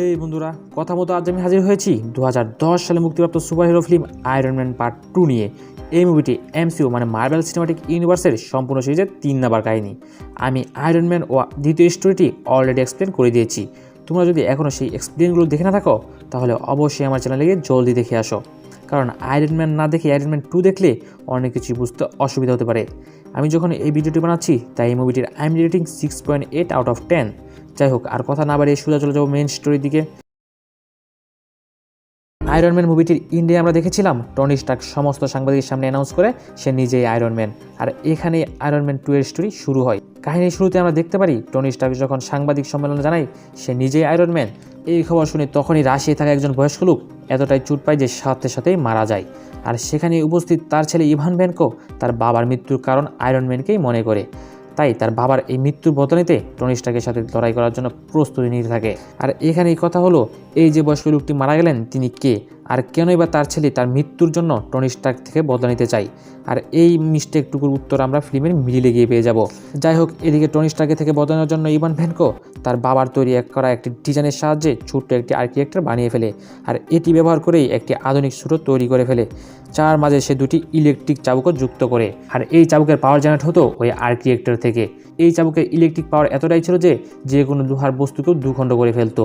এই বন্ধুরা, কথা মতো আজ আমি হাজির হয়েছি দু হাজার দশ সালে মুক্তিপ্রাপ্ত superhero film Iron Man part two নিয়ে। এই মুভিটি এমসিউ মানে মার্বেল সিনেমাটিক ইউনিভার্সের সম্পূর্ণ সিরিজের তিন নাম্বার কাহিনী। আমি আয়রন ম্যান ও দ্বিতীয় স্টোরিটি অলরেডি এক্সপ্লেন করে দিয়েছি। তোমরা যদি এখনও সেই এক্সপ্লেনগুলো দেখে না থাকো, তাহলে অবশ্যই আমার চ্যানেলে গিয়ে জলদি দেখে আসো। কারণ আয়রন ম্যান না দেখে আয়রন ম্যান টু দেখলে অনেক কিছু বুঝতে অসুবিধা হতে পারে। আমি যখন এই ভিডিওটি বানাচ্ছি, তাই এই মুভিটির IM rating six point eight out of ten যাই হোক, আর কথা না বাড়িয়ে সোজা চলে যাব মেন স্টোরির দিকে। আয়রন ম্যান মুভিটির ইন্ডিয়া আমরা দেখেছিলাম? টনি স্টার্ক সমস্ত সাংবাদিকের সামনে অ্যানাউন্স করে সে নিজেই আয়রন ম্যান আর এখানে আয়রন ম্যান টু এর স্টোরি শুরু হয়। কাহিনীর শুরুতে আমরা দেখতে পারি টনি স্টার্ক যখন সাংবাদিক সম্মেলনে জানায়, সে নিজেই আয়রন ম্যান এই খবর শুনে তখনই রাশিয়ায় থাকা একজন বয়স্ক লোক এতটাই চুট পায় যে সাথে সাথেই মারা যায়। আর সেখানে উপস্থিত তার ছেলে ইভান ভ্যানকো তার বাবার মৃত্যুর কারণ আয়রন ম্যানকেই মনে করে। তাই তার বাবার এই মৃত্যুর বদলেতে টনি স্টার্কের সাথে লড়াই করার জন্য প্রস্তুতি নিতে থাকে। আর এখানেই কথা হলো, এই যে বয়স্ক লোকটি মারা গেলেন, তিনি কে? আর কেনই বা তার ছেলে তার মৃত্যুর জন্য টনি স্টার্ক থেকে বদলা নিতে চাই আর এই মিস্টেকটুকুর উত্তর আমরা ফিল্মের মিডিলে গিয়ে পেয়ে যাব। যাই হোক, এদিকে টনি স্টার্কের থেকে বদলানোর জন্য ইভান ভ্যানকো তার বাবার তৈরি এক করা একটি ডিজাইনের সাহায্যে ছোট্ট একটি আর্কিটেক্টার বানিয়ে ফেলে আর এটি ব্যবহার করেই একটি আধুনিক সুরো তৈরি করে ফেলে। যার মাঝে সে দুটি ইলেকট্রিক চাবুকও যুক্ত করে। আর এই চাবুকের পাওয়ার জেনারেট হতো ওই আর্কিটেক্টার থেকে। এই চাবুকের ইলেকট্রিক পাওয়ার এতটাই ছিল যে যে কোনো লোহার বস্তুকেও দুখণ্ড করে ফেলতো।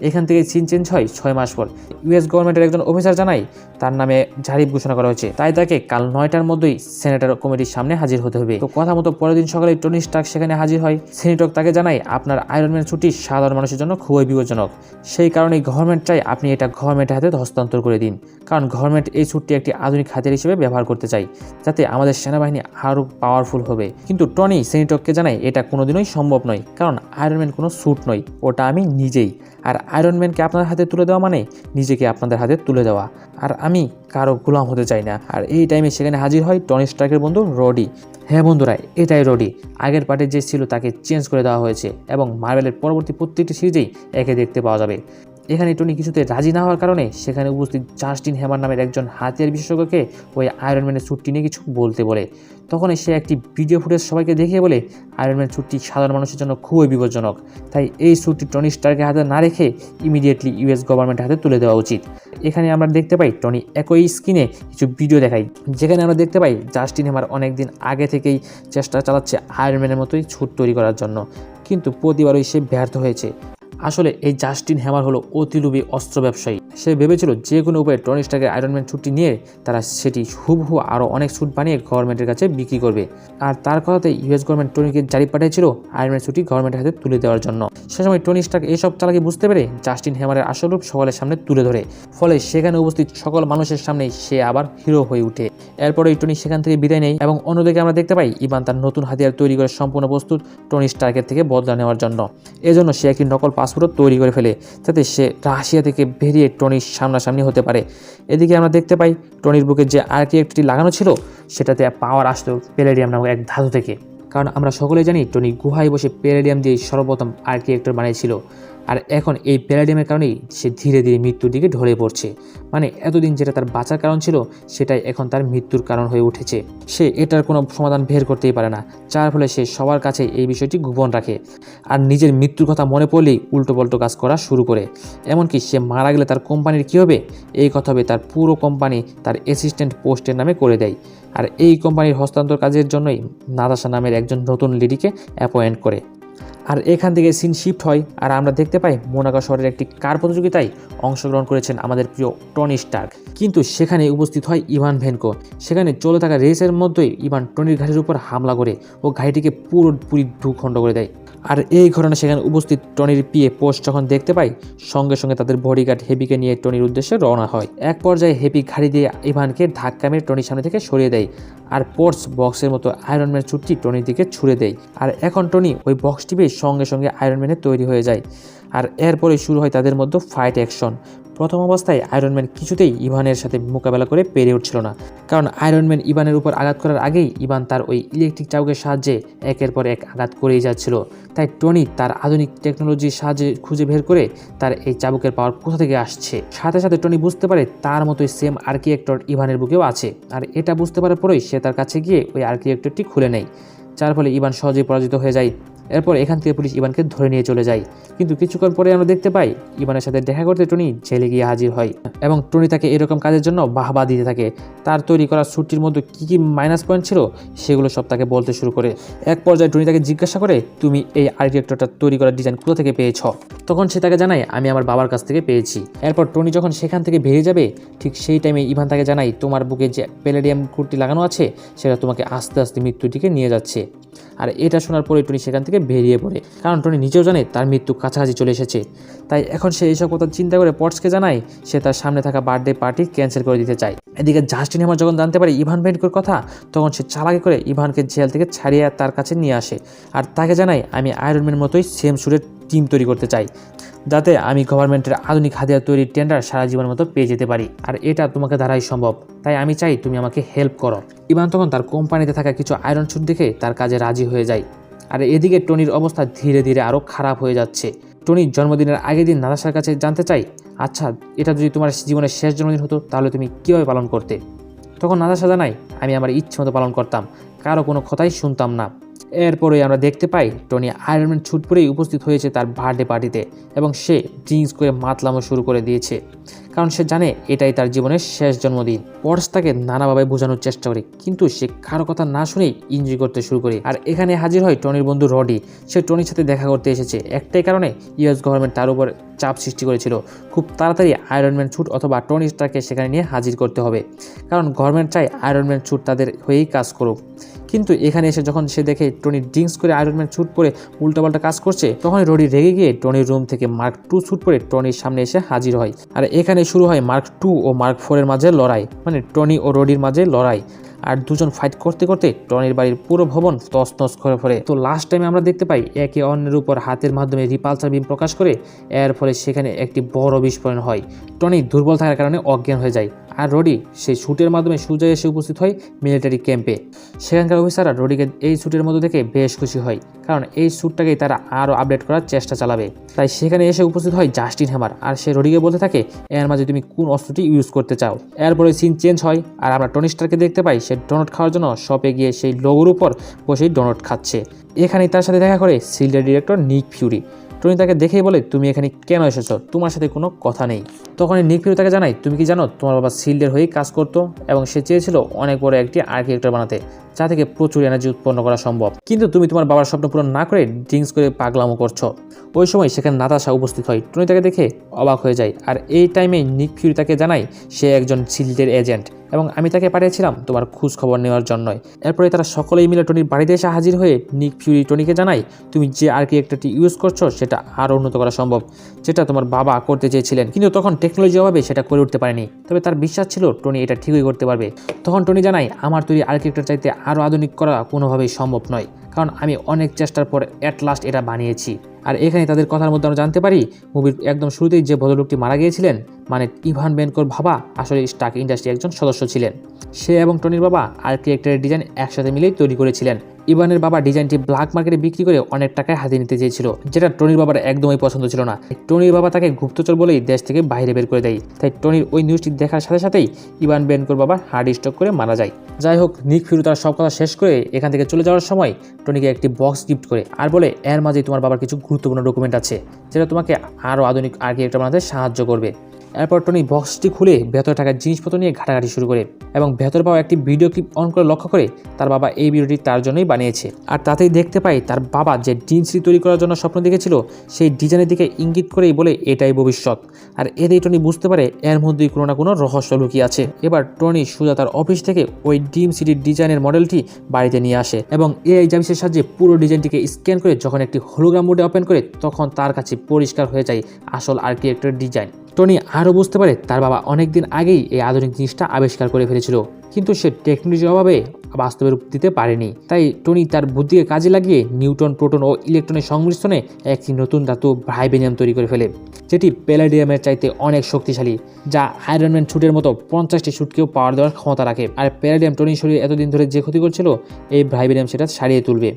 এখান থেকে সিন চেঞ্জ হয় ছয় মাস পর। ইউএস গভর্নমেন্টের একজন অফিসার জানায়, তার নামে জারিফ ঘোষণা করা হয়েছে। তাই তাকে কাল নয়টার মধ্যেই সেনেটর কমিটির সামনে হাজির হতে হবে। তো কথা মতো পরের দিন সকালে টনি স্টার্ক সেখানে হাজির হয়। সেনেটর তাকে জানায়, আপনার আয়রনম্যান ছুটি সাধারণ মানুষের জন্য খুবই বিপজ্জনক। সেই কারণেই গভর্নমেন্ট চাই আপনি এটা গভর্নমেন্টের হাতে হস্তান্তর করে দিন। কারণ গভর্নমেন্ট এই ছুটটি একটি আধুনিক হাতিয়ার হিসেবে ব্যবহার করতে চাই, যাতে আমাদের সেনাবাহিনী আরও পাওয়ারফুল হবে। কিন্তু টনি সেনিটককে জানায়, এটা কোনোদিনই সম্ভব নয়। কারণ আয়রনম্যান কোনো স্যুট নয়। ওটা আমি নিজেই আর আয়রনম্যানকে আপনার হাতে তুলে দেওয়া মানে নিজেকে আপনাদের হাতে তুলে দেওয়া। আর আমি কারও গোলাম হতে চাই না। আর এই টাইমে সেখানে হাজির হয় টনি স্টার্কের বন্ধু রডি হ্যাঁ বন্ধুরা, এটাই রডি আগের পার্টে যে ছিল তাকে চেঞ্জ করে দেওয়া হয়েছে এবং মার্বেলের পরবর্তী প্রত্যেকটি সিরিজেই একে দেখতে পাওয়া যাবে। এখানে টনি কিছুতে রাজি না হওয়ার কারণে সেখানে উপস্থিত জাস্টিন হ্যামার নামের একজন হাতিয়ার বিশেষজ্ঞকে ওই আয়রনম্যানের ছুটটি নিয়ে কিছু বলতে বলে। তখন সে একটি ভিডিও ফুটেজ সবাইকে দেখিয়ে বলে আয়রনম্যান ছুটটি সাধারণ মানুষের জন্য খুবই বিপজ্জনক। তাই এই ছুটটি টনি স্টারকে হাতে না রেখে ইমিডিয়েটলি ইউএস গভর্নমেন্টের হাতে তুলে দেওয়া উচিত। এখানে আমরা দেখতে পাই, টনি একই স্ক্রিনে কিছু ভিডিও দেখাই যেখানে আমরা দেখতে পাই জাস্টিন হ্যামার অনেক দিন আগে থেকেই চেষ্টা চালাচ্ছে আয়রনম্যানের মতোই ছুট তৈরি করার জন্য। কিন্তু প্রতিবারই সে ব্যর্থ হয়েছে। আসলে এই জাস্টিন হ্যামার হলো অতিলোভী অস্ত্র ব্যবসায়ী। সে ভেবেছিল যে কোনো উপায়ে টনি স্টার্কের আয়রনম্যান ছুটি নিয়ে তারা সেটি হুবহু আরও অনেক স্যুট বানিয়ে গভর্নমেন্টের কাছে বিক্রি করবে। আর তার কথাতে ইউএস গভর্নমেন্ট টনিকে জারি পাঠিয়েছিল আয়রনম্যান ছুটি গভর্নমেন্টের হাতে তুলে দেওয়ার জন্য। সে সময় টনি স্টার্ক এসব চালাকি বুঝতে পেরে জাস্টিন হ্যামারের আসল রূপ সকলের সামনে তুলে ধরে। ফলে সেখানে উপস্থিত সকল মানুষের সামনে সে আবার হিরো হয়ে উঠে। এরপরে টনি সেখান থেকে বিদায় নেয় এবং অন্যদিকে আমরা দেখতে পাই ইবান তার নতুন হাতিয়ার তৈরি করে সম্পূর্ণ প্রস্তুত টনি স্টার্কের থেকে বদলা নেওয়ার জন্য। এজন্য সে একটি নকল পাসপোর্ট তৈরি করে ফেলে যাতে সে রাশিয়া থেকে বেরিয়ে টনির সামনাসামনি হতে পারে। এদিকে আমরা দেখতে পাই টনির বুকে যে আর্কিটেক্টটি লাগানো ছিল, সেটাতে পাওয়ার আসতো পেলেডিয়াম নামক এক ধাতু থেকে। কারণ আমরা সকলেই জানি টনি গুহায় বসে পেলেডিয়াম দিয়ে সর্বপ্রথম আর্কিটেক্টর বানিয়েছিল। আর এখন এই প্যারাডিয়ামের কারণেই সে ধীরে ধীরে মৃত্যুর দিকে ঢলে পড়ছে। মানে এতদিন যেটা তার বাঁচার কারণ ছিল, সেটাই এখন তার মৃত্যুর কারণ হয়ে উঠেছে। সে এটার কোনো সমাধান বের করতেই পারে না। যার ফলে সে সবার কাছে এই বিষয়টি গোপন রাখে। আর নিজের মৃত্যুর কথা মনে পড়লেই উল্টো পাল্টো কাজ করা শুরু করে। এমনকি সে মারা গেলে তার কোম্পানির কী হবে? এই কথা হবে তার পুরো কোম্পানি তার অ্যাসিস্ট্যান্ট পোস্টের নামে করে দেয়। আর এই কোম্পানির হস্তান্তর কাজের জন্যই নাদাসা নামের একজন নতুন লেডিকে অ্যাপয়েন্ট করে। আর এখান থেকে সিন শিফট হয় আর আমরা দেখতে পাই মোনাকা শহরের একটি কার প্রতিযোগিতায় অংশগ্রহণ করেছেন আমাদের প্রিয় টনি স্টার্ক। কিন্তু সেখানে উপস্থিত হয় ইভান ভেনকো। সেখানে চলে থাকা রেসের মধ্যেই ইভান টনির ঘাড়ির উপর হামলা করে ও ঘাড়িটিকে পুরোপুরি দুখণ্ড করে দেয়। আর এই ঘটনা সেখানে উপস্থিত টনির পিয়ে পোস্ট যখন দেখতে পাই, সঙ্গে সঙ্গে তাদের বডিগার্ড হেপিকে নিয়ে টনির উদ্দেশ্যে রওনা হয়। এক পর্যায়ে হেপি ঘাড়ি দিয়ে ইভানকে ধাক্কা মেরে টনির সামনে থেকে সরিয়ে দেয় আর পোর্টস বক্সের মতো আয়রনম্যান চুটটি টনির দিকে ছুড়ে দেয়। আর এখন টনি ওই বক্সটি পেয়ে সঙ্গে সঙ্গে আয়রনম্যানের তৈরি হয়ে যায়। আর এরপরে শুরু হয় তাদের মধ্যে ফাইট অ্যাকশন। প্রথম অবস্থায় আয়রনম্যান কিছুতেই ইভানের সাথে মোকাবেলা করে পেরে উঠছিল না। কারণ আয়রনম্যান ইভানের উপর আঘাত করার আগেই ইভান তার ওই ইলেকট্রিক চাবুকের সাহায্যে একের পর এক আঘাত করেই যাচ্ছিল। তাই টনি তার আধুনিক টেকনোলজির সাহায্যে খুঁজে বের করে তার এই চাবুকের পাওয়ার কোথা থেকে আসছে? সাথে সাথে টনি বুঝতে পারে তার মতোই সেম আর্কিটেক্টর ইভানের বুকেও আছে। আর এটা বুঝতে পারার পরেই সে তার কাছে গিয়ে ওই আর্কিটেক্টরটি খুলে নেয়। যার ফলে ইভান সহজেই পরাজিত হয়ে যায়। এরপর এখান থেকে পুলিশ ইভানকে ধরে নিয়ে চলে যায়। কিন্তু কিছুক্ষণ পরে আমরা দেখতে পাই ইভানের সাথে দেখা করতে টনি জেলে গিয়ে হাজির হয় এবং টনি তাকে এরকম কাজের জন্য বাহবা দিতে থাকে। তার তৈরি করা স্যুটটির মধ্যে কী কী মাইনাস পয়েন্ট ছিল সেগুলো সব তাকে বলতে শুরু করে। এক পর্যায়ে টনি তাকে জিজ্ঞাসা করে, তুমি এই আর্কিটেক্টরটা তৈরি করার ডিজাইন কোথা থেকে পেয়েছ? তখন সে তাকে জানায়, আমি আমার বাবার কাছ থেকে পেয়েছি। এরপর টনি যখন সেখান থেকে বেরিয়ে যাবে, ঠিক সেই টাইমে ইভান তাকে জানাই তোমার বুকে যে প্যালেডিয়াম কুর্তি লাগানো আছে, সেটা তোমাকে আস্তে আস্তে মৃত্যুর দিকে নিয়ে যাচ্ছে। আর এটা শোনার পরে টনি সেখান থেকে বেরিয়ে পড়ে। কারণ টনি নিজেও জানে তার মৃত্যু কাছাকাছি চলে এসেছে। তাই এখন সে এইসব কথা চিন্তা করে পটসকে জানায়, সে তার সামনে থাকা বার্থডে পার্টি ক্যান্সেল করে দিতে চায়। এদিকে জাস্টিন আমার যখন জানতে পারে ইভান ভেন্টকোর কথা, তখন সে চালাকি করে ইভানকে জেল থেকে ছাড়িয়ে তার কাছে নিয়ে আসে। আর তাকে জানায়, আমি আয়রনম্যান মতোই সেম সুরের টিম তৈরি করতে চাই, যাতে আমি গভর্নমেন্টের আধুনিক হাতিয়ার তৈরির টেন্ডার সারা জীবনের মতো পেয়ে যেতে পারি। আর এটা তোমাকে দ্বারাই সম্ভব। তাই আমি চাই তুমি আমাকে হেল্প করো। ইভান তখন তার কোম্পানিতে থাকা কিছু আয়রন স্যুট দেখে তার কাজে রাজি হয়ে যায়। আর এদিকে টনির অবস্থা ধীরে ধীরে আরও খারাপ হয়ে যাচ্ছে। টনির জন্মদিনের আগের দিন নাদাসার কাছে জানতে চাই আচ্ছা এটা যদি তোমার জীবনের শেষ জন্মদিন হতো, তাহলে তুমি কীভাবে পালন করতে? তখন নাদাসা জানাই আমি আমার ইচ্ছে মতো পালন করতাম। কারও কোনো কথাই শুনতাম না। এরপরে আমরা দেখতে পাই টনি আয়রনম্যান ছুট পরেই উপস্থিত হয়েছে তার বার্থডে পার্টিতে এবং সে ড্রিঙ্কস করে মাতলামো শুরু করে দিয়েছে। কারণ সে জানে এটাই তার জীবনের শেষ জন্মদিন। পর্স তাকে নানাভাবে বোঝানোর চেষ্টা করে, কিন্তু সে কারও কথা না শুনেই এনজয় করতে শুরু করে। আর এখানে হাজির হয় টনির বন্ধু রডি। সে টনির সাথে দেখা করতে এসেছে। একটাই কারণে ইউএস গভর্নমেন্ট তার উপর চাপ সৃষ্টি করেছিল। খুব তাড়াতাড়ি আয়রনম্যান ছুট অথবা টনি স্টারকে সেখানে নিয়ে হাজির করতে হবে। কারণ গভর্নমেন্ট চায় আয়রনম্যান ছুট তাদের হয়েই কাজ করুক। কিন্তু এখানে এসে যখন সে দেখে টনি ড্রিঙ্কস করে আয়রনম্যান ছুট পরে উল্টোপাল্টা কাজ করছে তখন রডি রেগে গিয়ে টনির রুম থেকে মার্ক টু ছুট পরে টনির সামনে এসে হাজির হয়। আর এখানে শুরু হয় মার্ক টু ও মার্ক ফোরের মাঝে লড়াই মানে টনি ও রডির মাঝে লড়াই। আর দুজন ফাইট করতে করতে টনির বাড়ির পুরো ভবন তছনছ করে ফেলে। তো লাস্ট টাইমে আমরা দেখতে পাই একে অন্যের উপর হাতের মাধ্যমে রিপালসার বিম প্রকাশ করে, এর ফলে সেখানে একটি বড় বিস্ফোরণ হয়। টনি দুর্বল থাকার কারণে অজ্ঞান হয়ে যায়। আর রডি, সেই শ্যুটের মাধ্যমে সুজা এসে উপস্থিত হয় মিলিটারি ক্যাম্পে সেখানকার অফিসাররা রডিকে এই শ্যুটের মধ্যে থেকে বেশ খুশি হয়, কারণ এই শ্যুটটাকেই তারা আরও আপডেট করার চেষ্টা চালাবে। তাই সেখানে এসে উপস্থিত হয় জাস্টিন হ্যামার আর সে রডিকে বলতে থাকে, এর মাঝে তুমি কোন অস্ত্রটি ইউজ করতে চাও? এরপরে সিন চেঞ্জ হয়, আর আমরা টনি স্টারকে দেখতে পাই সে ডোনট খাওয়ার জন্য শপে গিয়ে সেই লোগোর উপর বসেই ডোনট খাচ্ছে। এখানেই তার সাথে দেখা করে সিলডার ডিরেক্টর নিক ফিউরি। টনি তাকে দেখেই বলে, তুমি এখানে কেন এসেছ? তোমার সাথে কোনো কথা নেই। তখন নিক ফিউরি তাকে জানাই তুমি কি জানো, তোমার বাবা সিল্ডের হয়েই কাজ করতো এবং সে চেয়েছিল অনেক বড় একটি আর্কিটেক্টর বানাতে, যা থেকে প্রচুর এনার্জি উৎপন্ন করা সম্ভব। কিন্তু তুমি তোমার বাবার স্বপ্ন পূরণ না করে ড্রিঙ্কস করে পাগলামো করছ। ওই সময় সেখানে নাতাশা উপস্থিত হয়। টনি তাকে দেখে অবাক হয়ে যায়। আর এই টাইমে নিক ফিউরি তাকে জানায়, সে একজন সিল্ডের এজেন্ট এবং আমি তাকে পাঠিয়েছিলাম তোমার খোঁজ খবর নেওয়ার জন্যই। এরপরে তারা সকলেই মিলে টনির বাড়িতে এসে হাজির হয়ে নিক ফিউরি টনিকে জানায়, তুমি যে আর্কিটেক্টরটি ইউজ করছ, সেটা আরও উন্নত করা সম্ভব, যেটা তোমার বাবা করতে চেয়েছিলেন। কিন্তু তখন টেকনোলজি অভাবে সেটা করে উঠতে পারেনি। তবে তার বিশ্বাস ছিল টনি এটা ঠিকই করতে পারবে। তখন টনি জানায়, আমার তৈরি আর্কিটেক্টর চাইতে আরও আধুনিক করা কোনোভাবেই সম্ভব নয়, কারণ আমি অনেক চেষ্টার পর অ্যাট লাস্ট এটা বানিয়েছি। আর এখানে তাদের কথার মধ্যে আমরা জানতে পারি, মুভির একদম শুরুতেই যে ভদ্রলোকটি মারা গিয়েছিলেন মানে ইভান বেনকোর বাবা, আসলে স্টাক ইন্ডাস্ট্রি একজন সদস্য ছিলেন। সে এবং টনির বাবা আর্কিটেক্টরের ডিজাইন একসাথে মিলেই তৈরি করেছিলেন। ইভানের বাবা ডিজাইনটি ব্ল্যাক মার্কেটে বিক্রি করে অনেক টাকায় হাতে নিতে চেয়েছিল, যেটা টনির বাবার একদমই পছন্দ ছিল না। টনির বাবা তাকে গুপ্তচর বলেই দেশ থেকে বাইরে বের করে দেয়। তাই টনির ওই নিউজটি দেখার সাথে সাথেই ইভান বেনকোর বাবা হার্ট স্ট্রোক করে মারা যায়। যাই হোক, নিক ফিরু তার সব কথা শেষ করে এখান থেকে চলে যাওয়ার সময় টনিকে একটি বক্স গিফট করে আর বলে, এর মাঝেই তোমার বাবার কিছু গুরুত্বপূর্ণ ডকুমেন্ট আছে, যেটা তোমাকে আরও আধুনিক আর্কিটেক্টর বানাতে সাহায্য করবে। এরপর টনি বক্সটি খুলে ভেতরে থাকা জিনিসপত্র নিয়ে ঘাটাঘাটি শুরু করে এবং ভেতর পাওয়া একটি ভিডিও ক্লিপ অন করে লক্ষ্য করে তার বাবা এই ভিডিওটি তার জন্যই বানিয়েছে। আর তাতেই দেখতে পাই তার বাবা যে জিন্সটি তৈরি করার জন্য স্বপ্ন দেখেছিল, সেই ডিজাইনের দিকে ইঙ্গিত করেই বলে এটাই ভবিষ্যৎ। আর এতেই টনি বুঝতে পারে এর মধ্যেই কোনো না কোনো রহস্য লুকিয়ে আছে। এবার টনি সুজা তার অফিস থেকে ওই ডিম সিটির ডিজাইনের মডেলটি বাড়িতে নিয়ে আসে এবং এআই জাবিসের সাহায্যে পুরো ডিজাইনটিকে স্ক্যান করে যখন একটি হোলোগ্রাম মোডে ওপেন করে, তখন তার কাছে পরিষ্কার হয়ে যায় আসল আর্কিটেক্টের ডিজাইন। টনি আরও বুঝতে পারে তার বাবা অনেক দিন আগেই এই আধুনিক জিনিসটা আবিষ্কার করে ফেলেছিল। কিন্তু সে টেকনোলজির অভাবে বাস্তবে রূপ দিতে পারেনি। তাই টনি তার বুদ্ধিকে কাজে লাগিয়ে নিউটন, প্রোটন ও ইলেকট্রনের সংমিশ্রণে একটি নতুন ধাতু ভাইবেনিয়াম তৈরি করে ফেলে, যেটি প্যালাডিয়ামের চাইতে অনেক শক্তিশালী, যা আয়রনম্যান শুটের মতো পঞ্চাশটি শুটকেও পাওয়ার দেওয়ার ক্ষমতা রাখে। আর প্যালাডিয়াম টনির শরীরে এতদিন ধরে যে ক্ষতি করছিল, এই ভাইবেনিয়াম সেটা সারিয়ে তুলবে।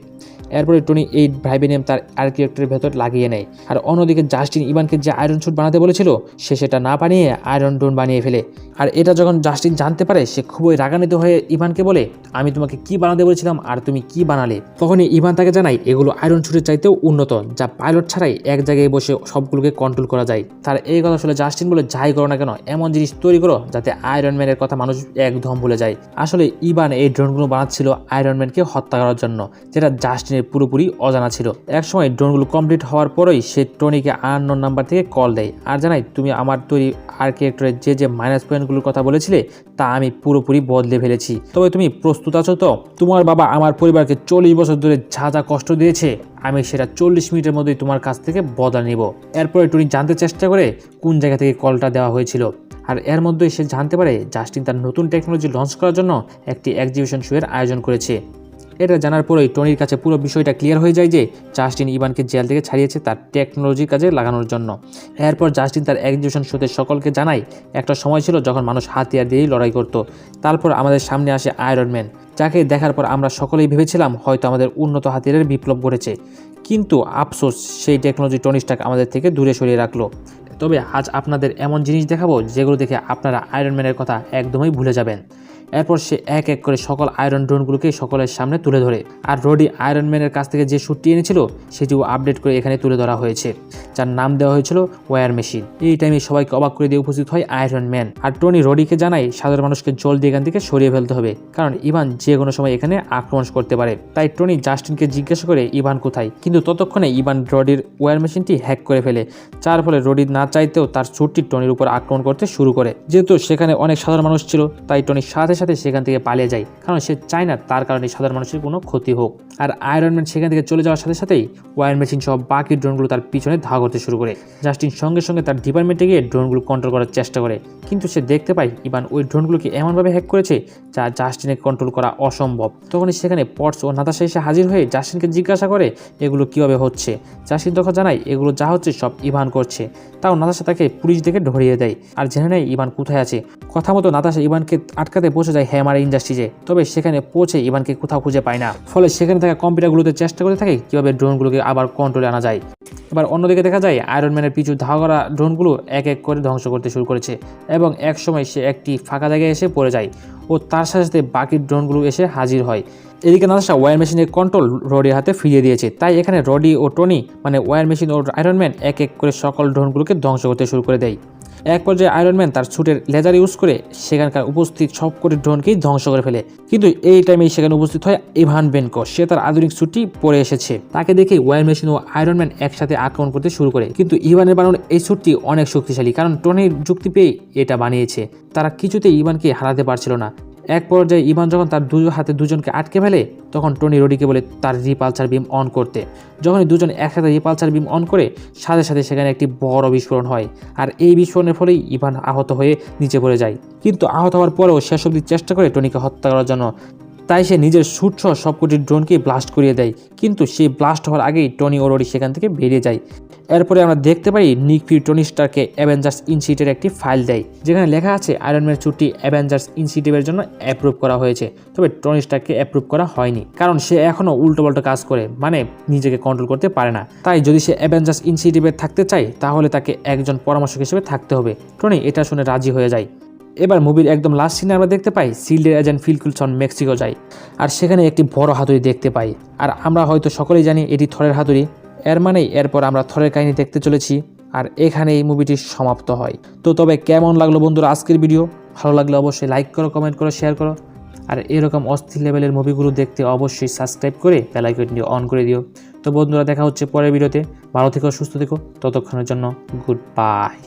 এরপরে টনি এই ভাইবেনিয়াম তার আর্কিটেক্টের ভেতর লাগিয়ে নেয়। আর অন্যদিকে জাস্টিন ইভানকে যে আয়রন স্যুট বানাতে বলেছিল, সে সেটা না বানিয়ে আয়রন ডোন বানিয়ে ফেলে। আর এটা যখন জাস্টিন জানতে পারে, সে খুবই রাগান্বিত হয়ে ইভানকে বলে, আমি তোমাকে কি বানাতে বলেছিলাম আর তুমি কি বানালে? তখনই ইভান তাকে জানায়, এগুলো আয়রন স্যুটের চাইতেও উন্নত, যা পাইলট ছাড়াই এক জায়গায় বসে সবগুলোকে কন্ট্রোল করা যায়। তার এই কথা শুনে জাস্টিন বলে, যাই করো না কেন, এমন জিনিস তৈরি করো, যাতে আয়রন ম্যানের কথা মানুষ একদম ভুলে যায়। আসলে ইভান এই ড্রোনগুলো বানাচ্ছিল আয়রন ম্যানকে হত্যা করার জন্য, যেটা জাস্টিনের পুরোপুরি অজানা ছিল। একসময় ড্রোনগুলো কমপ্লিট হওয়ার পরেই সে টনিকে আননোন নাম্বার থেকে কল দেয় আর জানাই তুমি আমার তৈরি আর আর্কিটেক্টরের যে যে মাইনাস পয়েন্টগুলোর কথা বলেছিলে, তা আমি পুরোপুরি বদলে ফেলেছি। তবে তুমি প্রস্তুত আছো তো? তোমার বাবা আমার পরিবারকে চল্লিশ বছর ধরে যা যা কষ্ট দিয়েছে, আমি সেটা চল্লিশ মিনিটের মধ্যেই তোমার কাছ থেকে বদলা নিব। এরপরে টনি জানতে চেষ্টা করে কোন জায়গা থেকে কলটা দেওয়া হয়েছিল। আর এর মধ্যেই সে জানতে পারে, জাস্টিন তার নতুন টেকনোলজি লঞ্চ করার জন্য একটি এক্সিবিশন শোয়ের আয়োজন করেছে। এটা জানার পরেই টনির কাছে পুরো বিষয়টা ক্লিয়ার হয়ে যায় যে জাস্টিন ইভানকে জেল থেকে ছাড়িয়েছে তার টেকনোলজি কাজে লাগানোর জন্য। এরপর জাস্টিন তার এক্সিবিশন শোতে সকলকে জানায়, একটা সময় ছিল যখন মানুষ হাতিয়ার দিয়েই লড়াই করত। তারপর আমাদের সামনে আসে আয়রন ম্যান যাকে দেখার পর আমরা সকলেই ভেবেছিলাম হয়তো আমাদের উন্নত হাতিয়ারের বিপ্লব ঘটেছে। কিন্তু আফসোস, সেই টেকনোলজি টনিস্টাক আমাদের থেকে দূরে সরিয়ে রাখল। তবে আজ আপনাদের এমন জিনিস দেখাবো যেগুলো দেখে আপনারা আয়রন ম্যানের কথা একদমই ভুলে যাবেন। এরপর সে এক এক করে সকল আয়রন ড্রোনগুলোকে সকলের সামনে তুলে ধরে। আর রডি আয়রন ম্যানের কাছ থেকে যে শ্যুটটি এনেছিল, সেটিও আপডেট করে এখানে তুলে ধরা হয়েছে, যার নাম দেওয়া হয়েছিল ওয়ার মেশিন এই টাইমে সবাইকে অবাক করে দিয়ে উপস্থিত হয় আয়রন ম্যান আর টনি রডিকে জানায়, সাধারণ মানুষকে জলদি এখান থেকে সরিয়ে ফেলতে হবে, কারণ ইভান যে কোনো সময় এখানে আক্রমণ করতে পারে। তাই টনি জাস্টিনকে জিজ্ঞাসা করে, ইভান কোথায়? কিন্তু ততক্ষণে ইভান রডির ওয়ার মেশিনটি হ্যাক করে ফেলে, যার ফলে রডি না চাইতেও তার ছুটটি টনির উপর আক্রমণ করতে শুরু করে। যেহেতু সেখানে অনেক সাধারণ মানুষ ছিল, তাই টনির সাথে সাথে সেখান থেকে পালিয়ে যায়, কারণ সে চায় না তার কারণে সাধারণ মানুষের কোনো ক্ষতি হোক। আর আয়রন ম্যান সেখান থেকে চলে যাওয়ার সাথে সাথেই ওয়ার মেশিন সহ বাকি ড্রোনগুলো তার পিছনে ধাওয়া করতে শুরু করে। জাস্টিন সঙ্গে সঙ্গে তার ডিপার্টমেন্টে গিয়ে ড্রোনগুলো কন্ট্রোল করার চেষ্টা করে। কিন্তু সে দেখতে পায় ইবান ওই ড্রোনগুলোকে এমনভাবে হ্যাক করেছে, যা জাস্টিনে কন্ট্রোল করা অসম্ভব। তখনই সেখানে পটস ও নাতাশা এসে হাজির হয়ে জাস্টিনকে জিজ্ঞাসা করে, এগুলো কীভাবে হচ্ছে? জাস্টিন তখন জানায়, এগুলো যা হচ্ছে সব ইভান করছে। তাও নাতাশা তাকে পুলিশ দেখে ধরিয়ে দেয়। আর জেনে নেয় ইভান কোথায় আছে। কথা মতো নাতাশা ইভানকে আটকাতে পৌঁছে যায় হ্যামার ইন্ডাস্ট্রিজে। তবে সেখানে পৌঁছে ইভানকে কোথাও খুঁজে পায় না। ফলে সেখানে থাকা কম্পিউটারগুলোতে চেষ্টা করে থাকে কীভাবে ড্রোনগুলোকে আবার কন্ট্রোলে আনা যায়। এবার অন্যদিকে দেখা যায় আয়রনম্যানের পিছু ধাওয়া করা ড্রোনগুলো এক এক করে ধ্বংস করতে শুরু করেছে এবং এক সময় সে একটি ফাঁকা জায়গায় এসে পড়ে যায়। ও তার সাথে সাথে বাকি ড্রোনগুলো এসে হাজির হয়। এদিকে নাতাশা ওয়ার মেশিনের কন্ট্রোল রডির হাতে ফিরিয়ে দিয়েছে। তাই এখানে রডি ও টনি মানে ওয়ার মেশিন ও আয়রন ম্যান এক এক করে সকল ড্রোনগুলোকে ধ্বংস করতে শুরু করে দেয়। এক পর্যায়ে আয়রন ম্যান তার ছুটের লেজার ইউজ করে সেখানকার উপস্থিত সবকটি ড্রোনকেই ধ্বংস করে ফেলে। কিন্তু এই টাইমেই সেখানে উপস্থিত হয় ইভান বেনকো। সে তার আধুনিক ছুটি পরে এসেছে। তাকে দেখে ওয়ার মেশিন ও আয়রন ম্যান একসাথে আক্রমণ করতে শুরু করে। কিন্তু ইভানের বানানো এই ছুটটি অনেক শক্তিশালী, কারণ টনির যুক্তি পেয়ে এটা বানিয়েছে। তারা কিছুতেই ইভানকে হারাতে পারছিল না। এক পর্যায়ে ইভান যখন তার দুই হাতে দুজনকে আটকে ফেলে, তখন টনি রোডিকে বলে তার রিপালচার বিম অন করতে। যখনই দুজন একসাথে রিপালচার বিম অন করে, সাথে সাথে সেখানে একটি বড় বিস্ফোরণ হয়। আর এই বিস্ফোরণের ফলেই ইভান আহত হয়ে নিচে পড়ে যায়। কিন্তু আহত হওয়ার পরেও শেষ অব্দি চেষ্টা করে টনিকে হত্যা করার জন্য। তাই সে নিজের শ্যুট সহ সবকটি ড্রোনকে ব্লাস্ট করিয়ে দেয়। কিন্তু সেই ব্লাস্ট হওয়ার আগেই টনি ও রডি সেখান থেকে বেরিয়ে যায়। এরপরে আমরা দেখতে পাই নিক টনি স্টারকে অ্যাভেঞ্জার্স ইনস্টিটিউটের একটি ফাইল দেয়, যেখানে লেখা আছে আয়রনম্যান চুট্টি অ্যাভেঞ্জার্স ইনস্টিটিউটের জন্য অ্যাপ্রুভ করা হয়েছে। তবে টনি স্টারকে অ্যাপ্রুভ করা হয়নি, কারণ সে এখনও উল্টোপাল্টো কাজ করে মানে নিজেকে কন্ট্রোল করতে পারে না। তাই যদি সে অ্যাভেঞ্জার্স ইনস্টিটিউটে থাকতে চায়, তাহলে তাকে একজন পরামর্শক হিসেবে থাকতে হবে। টনি এটা শুনে রাজি হয়ে যায়। এবার মুভির একদম লাস্ট সিনে আমরা দেখতে পাই সিল্ডের এজেন্ট ফিলকুলসন মেক্সিকো যায়, আর সেখানে একটি বড় হাতুড়ি দেখতে পাই। আর আমরা হয়তো সকলেই জানি এটি থরের হাতুড়ি। এর মানেই এরপর আমরা থরের কাহিনী দেখতে চলেছি, আর এখানে এই মুভিটি সমাপ্ত হয়। তো তবে কেমন লাগল বন্ধুরা আজকের ভিডিও ভালো লাগলে অবশ্যই লাইক করো কমেন্ট করো শেয়ার করো। আর এরকম অস্থির লেভেলের মুভিগুলো দেখতে অবশ্যই সাবস্ক্রাইব করে বেলাইকনটি অন করে দিও। তো বন্ধুরা দেখা হচ্ছে পরের ভিডিওতে ভালো থেকো, সুস্থ থেকো। ততক্ষণের জন্য গুড বাই